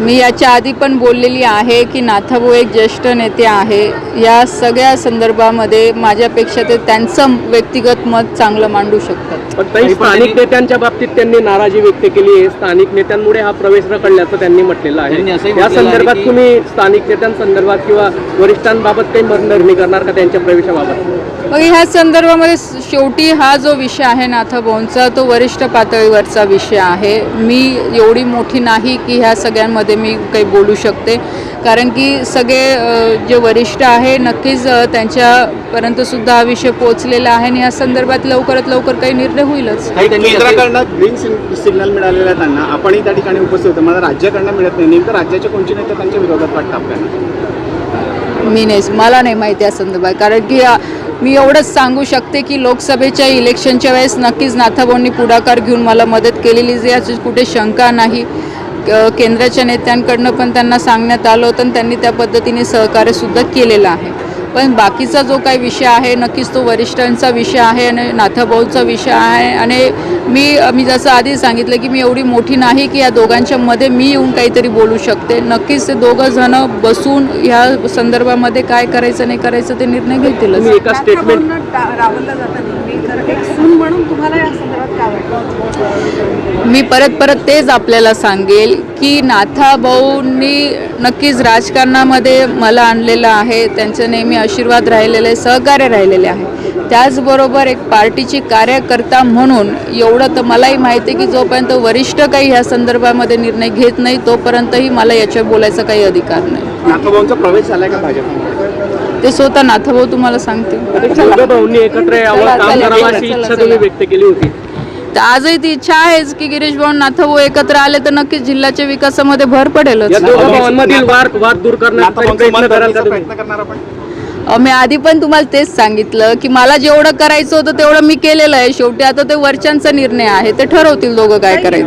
मी याच्या आधी पण बोललेली आहे की नाथाभाऊ एक ज्येष्ठ नेते आहे. या सगळ्या संदर्भामध्ये माझ्यापेक्षा ते त्यांचं व्यक्तिगत मत चांगलं मांडू शकतात. पण काही स्थानिक नेत्यांच्या बाबतीत त्यांनी नाराजी व्यक्त केली आहे. स्थानिक नेत्यांमुळे हा प्रवेश रखडल्याचं त्यांनी म्हटलेलं त्यांनी आहे या म्हटलेलं आहे संदर्भात की- तुम्ही स्थानिक नेत्यांसंदर्भात किंवा वरिष्ठांबाबत काही निर्णय करणार का त्यांच्या प्रवेशाबाबत? मग ह्या संदर्भामध्ये शेवटी हा जो विषय आहे नाथाभाऊंचा तो वरिष्ठ पातळीवरचा विषय आहे. मी एवढी मोठी नाही की ह्या सगळ्यांमध्ये मी काही बोलू शकते. कारण की सगळे जे वरिष्ठ आहे नक्कीच त्यांच्यापर्यंत सुद्धा हा विषय पोहोचलेला आहे आणि या संदर्भात लवकरात लवकर काही निर्णय होईलच. ग्रीन सिग- सिग्नल मिळालेला त्यांना आपणही त्या ठिकाणी उपस्थित होतो. मला राज्याकडनं मिळत नाही. नेमकं राज्याचे कोणते नेते त्यांच्या विरोधात वाटतं आपल्याला? मी नाही मला नाही माहिती या संदर्भात. कारण की मी एवढंच सांगू शकते की लोकसभेच्या इलेक्शनच्या वेळेस नक्कीच नाथाभाऊंनी पुढाकार घेऊन मला मदत केलेली जी याची कुठे शंका नाही. केंद्राच्या नेत्यांकडनं पण त्यांना सांगण्यात आलं होतं आणि त्यांनी त्या पद्धतीने सहकार्यसुद्धा केलेलं आहे. पण बाकीचा जो काही विषय आहे नक्कीच तो वरिष्ठांचा विषय आहे आणि नाथाभाऊचा विषय आहे. आणि मी मी जसं आधी सांगितलं की मी एवढी मोठी नाही की या दोघांच्या मध्ये मी येऊन काहीतरी बोलू शकते. नक्कीच ते दोघं जण बसून ह्या संदर्भामध्ये काय करायचं नाही करायचं ते निर्णय घेतीलच. एका स्टेटमेंट रावणला जातं नेहमी तर एक सून म्हणून तुम्हाला या संदर्भात काय वाटतं मी परत परत तेच आपल्याला सांगेल की नाथाभाऊंनी नक्कीच राजकारणामध्ये मला आणलेलं आहे. त्यांचं नेहमी आशीर्वाद राहिलेले सहकार्य राहिलेले आहे. त्याचबरोबर एक पार्टीची कार्यकर्ता म्हणून एवढं तर मलाही माहिती आहे की जोपर्यंत वरिष्ठ काही ह्या संदर्भामध्ये निर्णय घेत नाही तोपर्यंतही मला याच्यावर बोलायचा काही अधिकार नाही. प्रवेश झालाय का भाजपमध्ये? ते स्वतः नाथाभाऊ तुम्हाला सांगतील भाऊंनी एकत्र व्यक्त केली होती. तर आजही ती इच्छा आहेच की गिरीश भाऊ नाथाभाऊ एकत्र आले तर नक्कीच जिल्ह्याच्या विकासामध्ये भर पडेलच. या दोघं भावांमधील वाद वाद दूर करण्याचा नाथोबांचं प्रयत्न मन कराल का बदलण्याचा तुम्ही? प्रयत्न करणार आपण? अहो, मी आधी पण तुम्हाला तेच सांगितलं की मला जेवढं करायचं होतं तेवढं मी केलेलं आहे. शेवटी आता ते वरच्यांचा निर्णय आहे. ते ठरवतील दोघं काय करायचं.